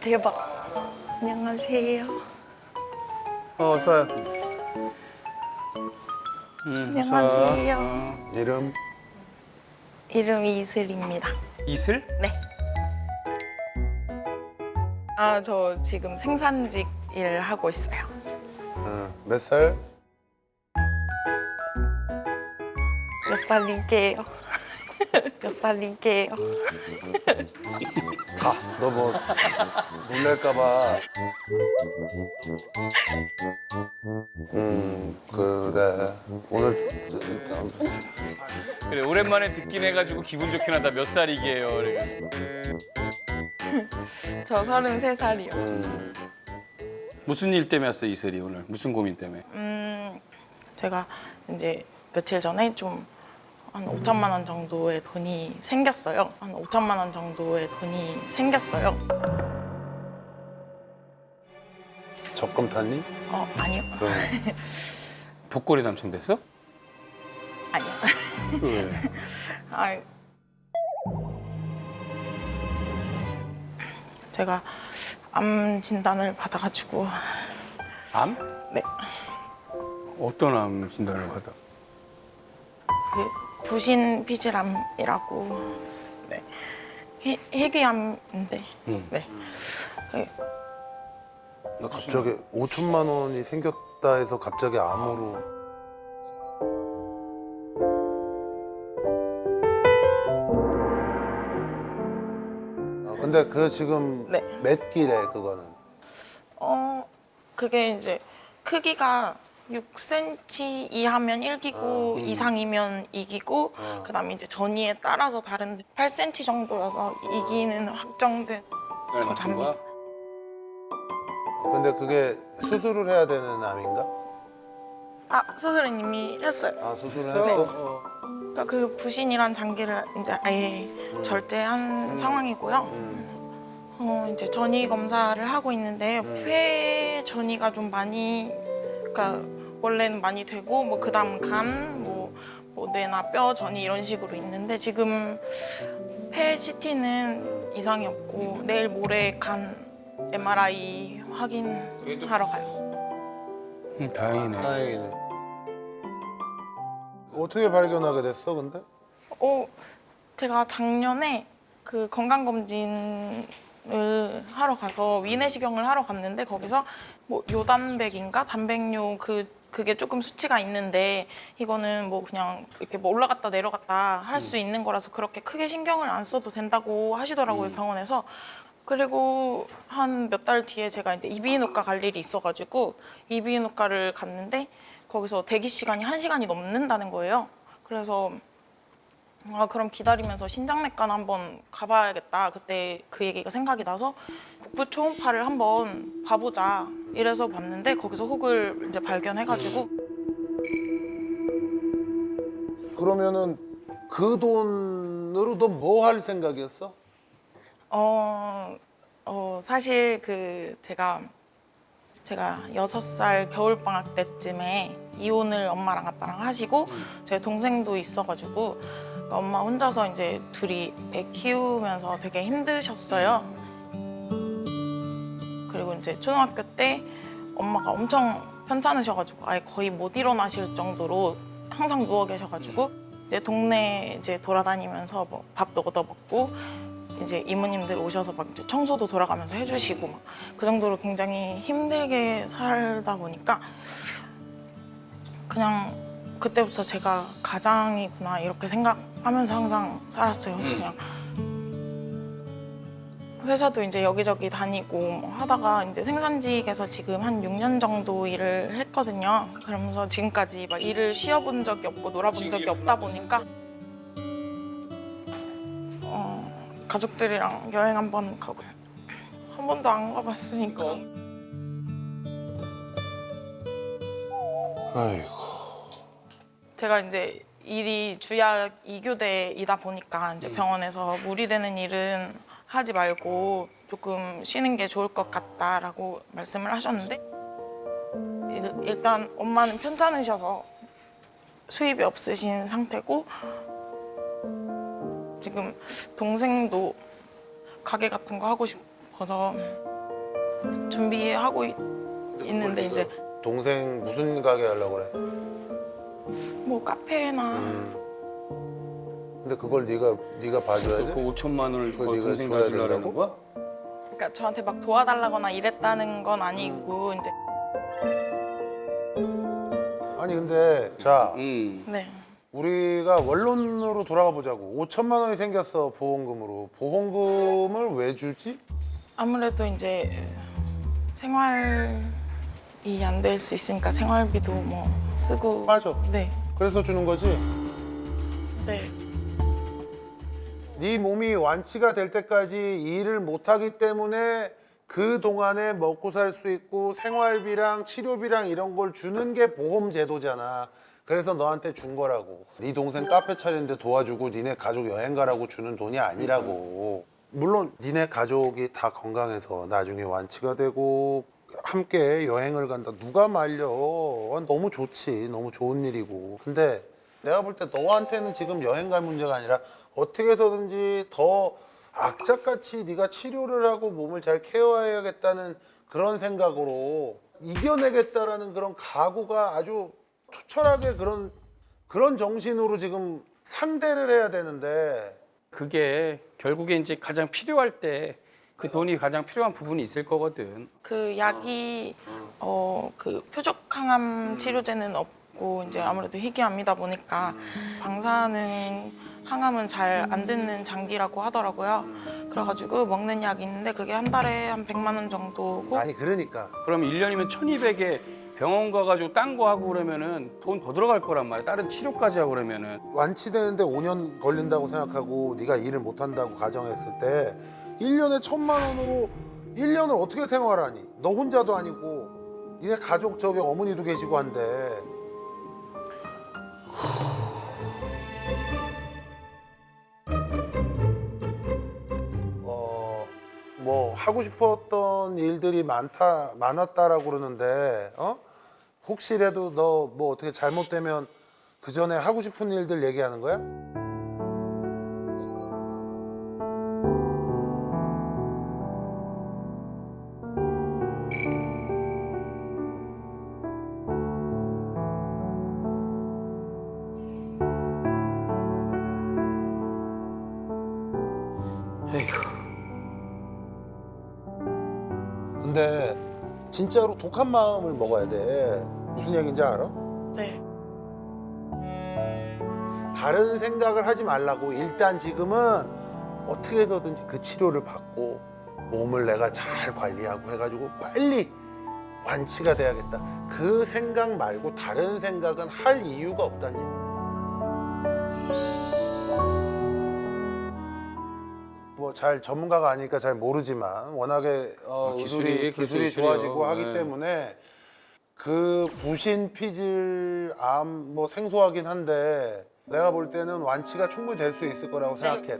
대박. 안녕하세요. 어, 어서 와요. 음, 어서 와. 안녕하세요. 이름 이름 이슬입니다. 이슬? 네. 아, 저 지금 생산직 일 하고 있어요. 응. 몇 살? 몇 살이게요? 몇 살이게요? 가. 너 뭐 놀랄까봐. 음 그래. 오늘 일단 그래 오랜만에 듣긴 해가지고 기분 좋긴 하다. 몇 살이게요? 그래. 저 33살이요. 음, 무슨 일 때문에 왔어 이슬이 오늘? 무슨 고민 때문에? 음, 제가 이제 며칠 전에 좀 한 5천만 원 정도의 돈이 생겼어요. 한 5천만 원 정도의 돈이 생겼어요. 적금 탔니? 어, 아니요. 그럼 복권이 당첨됐어? 아니요. 왜? 아, 제가 암 진단을 받아가지고 암? 네, 어떤 암 진단을 받아? 그 부신 피질암이라고 네, 해, 해귀암인데 음. 네, 그, 나 갑자기 5천만 원이 생겼다 해서 갑자기 암으로 아, 근데 그 지금 네. 몇 끼래 그거는? 어 그게 이제 크기가 6cm 이하면 1기고 이상이면 2기고 어. 그다음에 이제 전이에 따라서 다른데 8cm 정도여서 2기는 확정된 감사합니다. 근데 그게 수술을 해야 되는 암인가? 아 수술은 이미 했어요. 아 수술을 했어? 그러니까 그 부신이란 장기를 이제 아예 절제한 상황이고요. 어, 이제 전이 검사를 하고 있는데 폐 전이가 좀 많이 그러니까 원래는 많이 되고 뭐 그다음 간, 뭐, 뭐 뇌나 뼈 전이 이런 식으로 있는데 지금 폐 CT는 이상이 없고 내일 모레 간 MRI 확인하러 가요. 음, 다행이네. 다행이네. 어떻게 발견하게 됐어 근데? 어, 제가 작년에 그 건강검진을 하러 가서 위내시경을 하러 갔는데 거기서 뭐 요단백인가 단백뇨 그 그게 조금 수치가 있는데 이거는 뭐 그냥 이렇게 뭐 올라갔다 내려갔다 할 수 있는 거라서 그렇게 크게 신경을 안 써도 된다고 하시더라고요 병원에서. 그리고 한 몇 달 뒤에 제가 이제 이비인후과 갈 일이 있어가지고 이비인후과를 갔는데 거기서 대기 시간이 한 시간이 넘는다는 거예요. 그래서 아 그럼 기다리면서 신장내과나 한번 가봐야겠다. 그때 그 얘기가 생각이 나서 복부 초음파를 한번 봐보자. 이래서 봤는데 거기서 혹을 이제 발견해가지고 그러면은 그 돈으로 너 뭐 할 생각이었어? 어, 어 사실 그 제가 제가 여섯 살 겨울 방학 때쯤에 이혼을 엄마랑 아빠랑 하시고 제 동생도 있어가지고 엄마 혼자서 이제 둘이 애 키우면서 되게 힘드셨어요. 그리고 이제 초등학교 때 엄마가 엄청 편찮으셔가지고 아예 거의 못 일어나실 정도로 항상 누워 계셔가지고 이제 동네 이제 돌아다니면서 뭐 밥도 얻어 먹고 이제 이모님들 오셔서 막 이제 청소도 돌아가면서 해주시고 막 그 정도로 굉장히 힘들게 살다 보니까 그냥 그때부터 제가 가장이구나 이렇게 생각하면서 항상 살았어요. 그냥 회사도 이제 여기저기 다니고 뭐 하다가 이제 생산직에서 지금 한 6년 정도 일을 했거든요. 그러면서 지금까지 막 일을 쉬어본 적이 없고 놀아본 적이 없다 보니까 어, 가족들이랑 여행 한 번 가고 한 번도 안 가봤으니까 아이고. 제가 이제 일이 주약 이교대이다 보니까 이제 병원에서 무리되는 일은 하지 말고 조금 쉬는 게 좋을 것 같다라고 말씀을 하셨는데 일- 일단 엄마는 편찮으셔서 수입이 없으신 상태고 지금 동생도 가게 같은 거 하고 싶어서 준비하고 있, 있는데 이제 동생 무슨 가게 하려고 그래? 뭐 카페나 음. 근데 그걸 네가 네가 봐줘야 그 돼? 5천만 원을 그거 거 네가 동생 줘야 가지려는 된다고? 거야? 그러니까 저한테 막 도와달라거나 이랬다는 건 아니고 이제 아니 근데 자 음. 네. 우리가 원론으로 돌아가 보자고 5천만 원이 생겼어 보험금으로 보험금을 왜 주지? 아무래도 이제 생활 이 안 될 수 있으니까 생활비도 뭐 쓰고 맞아 네. 그래서 주는 거지 네. 네 몸이 완치가 될 때까지 일을 못 하기 때문에 그 동안에 먹고 살 수 있고 생활비랑 치료비랑 이런 걸 주는 게 보험 제도잖아. 그래서 너한테 준 거라고. 네 동생 카페 차리는데 도와주고 니네 가족 여행 가라고 주는 돈이 아니라고. 물론 니네 가족이 다 건강해서 나중에 완치가 되고 함께 여행을 간다. 누가 말려? 어, 너무 좋지. 너무 좋은 일이고. 근데 내가 볼 때 너한테는 지금 여행 갈 문제가 아니라 어떻게 해서든지 더 악착같이 네가 치료를 하고 몸을 잘 케어해야겠다는 그런 생각으로 이겨내겠다라는 그런 각오가 아주 투철하게 그런 그런 정신으로 지금 상대를 해야 되는데 그게 결국에 이제 가장 필요할 때 그 돈이 가장 필요한 부분이 있을 거거든. 그 약이 어 그 표적 항암 치료제는 없고 이제 아무래도 희귀암이다 보니까 방사능 항암은 잘 안 듣는 장기라고 하더라고요. 그래가지고 먹는 약이 있는데 그게 한 달에 한 100만 원 정도고 아니 그러니까 그럼 1년이면 1200에 병원 가가지고 딴 거 하고 그러면은 돈 더 들어갈 거란 말이야. 다른 치료까지 하고 그러면은. 완치되는데 5년 걸린다고 생각하고 네가 일을 못 한다고 가정했을 때 1년에 천만 원으로 1년을 어떻게 생활하니? 너 혼자도 아니고 니네 가족 저기 어머니도 계시고 한데 어, 뭐 하고 싶었던 일들이 많다 많았다라고 그러는데 어? 혹시라도 너 뭐 어떻게 잘못되면 그 전에 하고 싶은 일들 얘기하는 거야? 에휴. 근데 진짜로 독한 마음을 먹어야 돼. 무슨 얘기인지 알아? 네. 다른 생각을 하지 말라고 일단 지금은 어떻게 해서든지 그 치료를 받고 몸을 내가 잘 관리하고 해가지고 빨리 완치가 돼야겠다. 그 생각 말고 다른 생각은 할 이유가 없다는 뭐 잘 전문가가 아니니까 잘 모르지만 워낙에 어, 아, 기술이 기술이 기술이요. 좋아지고 하기 네. 때문에 그 부신 피질 암 뭐 생소하긴 한데 내가 볼 때는 완치가 충분히 될 수 있을 거라고 생각해.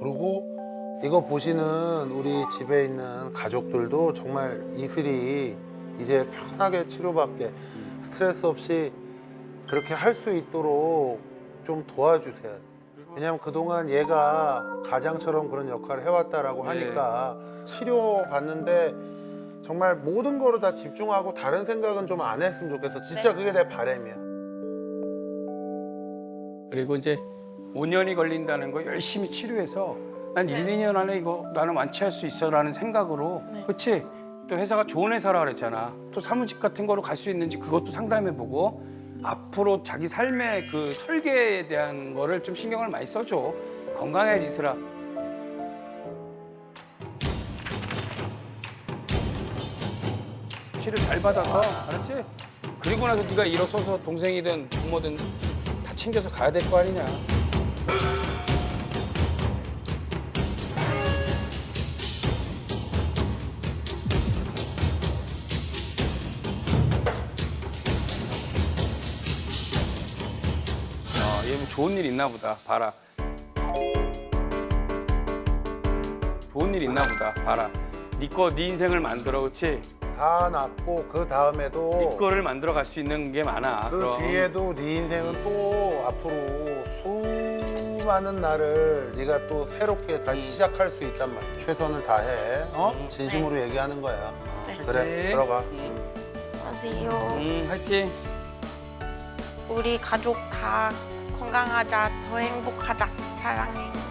그리고 이거 보시는 우리 집에 있는 가족들도 정말 이슬이 이제 편하게 치료받게 스트레스 없이 그렇게 할 수 있도록 좀 도와주세요. 왜냐하면 그동안 얘가 가장처럼 그런 역할을 해왔다라고 네. 하니까 치료 받는데 정말 모든 거를 다 집중하고 다른 생각은 좀 안 했으면 좋겠어. 진짜 그게 내 바람이야. 그리고 이제 5년이 걸린다는 거 열심히 치료해서 난 1, 2년 안에 이거 나는 완치할 수 있어라는 생각으로 네. 그렇지? 또 회사가 좋은 회사라 그랬잖아. 또 사무직 같은 거로 갈 수 있는지 그것도 상담해보고 앞으로 자기 삶의 그 설계에 대한 거를 좀 신경을 많이 써줘. 건강해지스라. 치료 잘 받아서 알았지? 그리고 나서 네가 일어서서 동생이든 부모든 다 챙겨서 가야 될 거 아니냐. 좋은 일 있나 보다. 봐라. 좋은 일 있나 보다. 봐라. 네거네 네 인생을 만들어 그렇지 다 낫고 그 다음에도 네 거를 만들어 갈 수 있는 게 많아. 그 그럼. 뒤에도 네 인생은 또 앞으로 수많은 날을 네가 또 새롭게 다시 음. 시작할 수 있단 말이야. 최선을 다해. 어? 음. 진심으로 네. 얘기하는 거야. 네. 그래 네. 들어가. 음. 안녕하세요. 음 화이팅. 우리 가족 다 건강하자, 더 행복하자. 사랑해.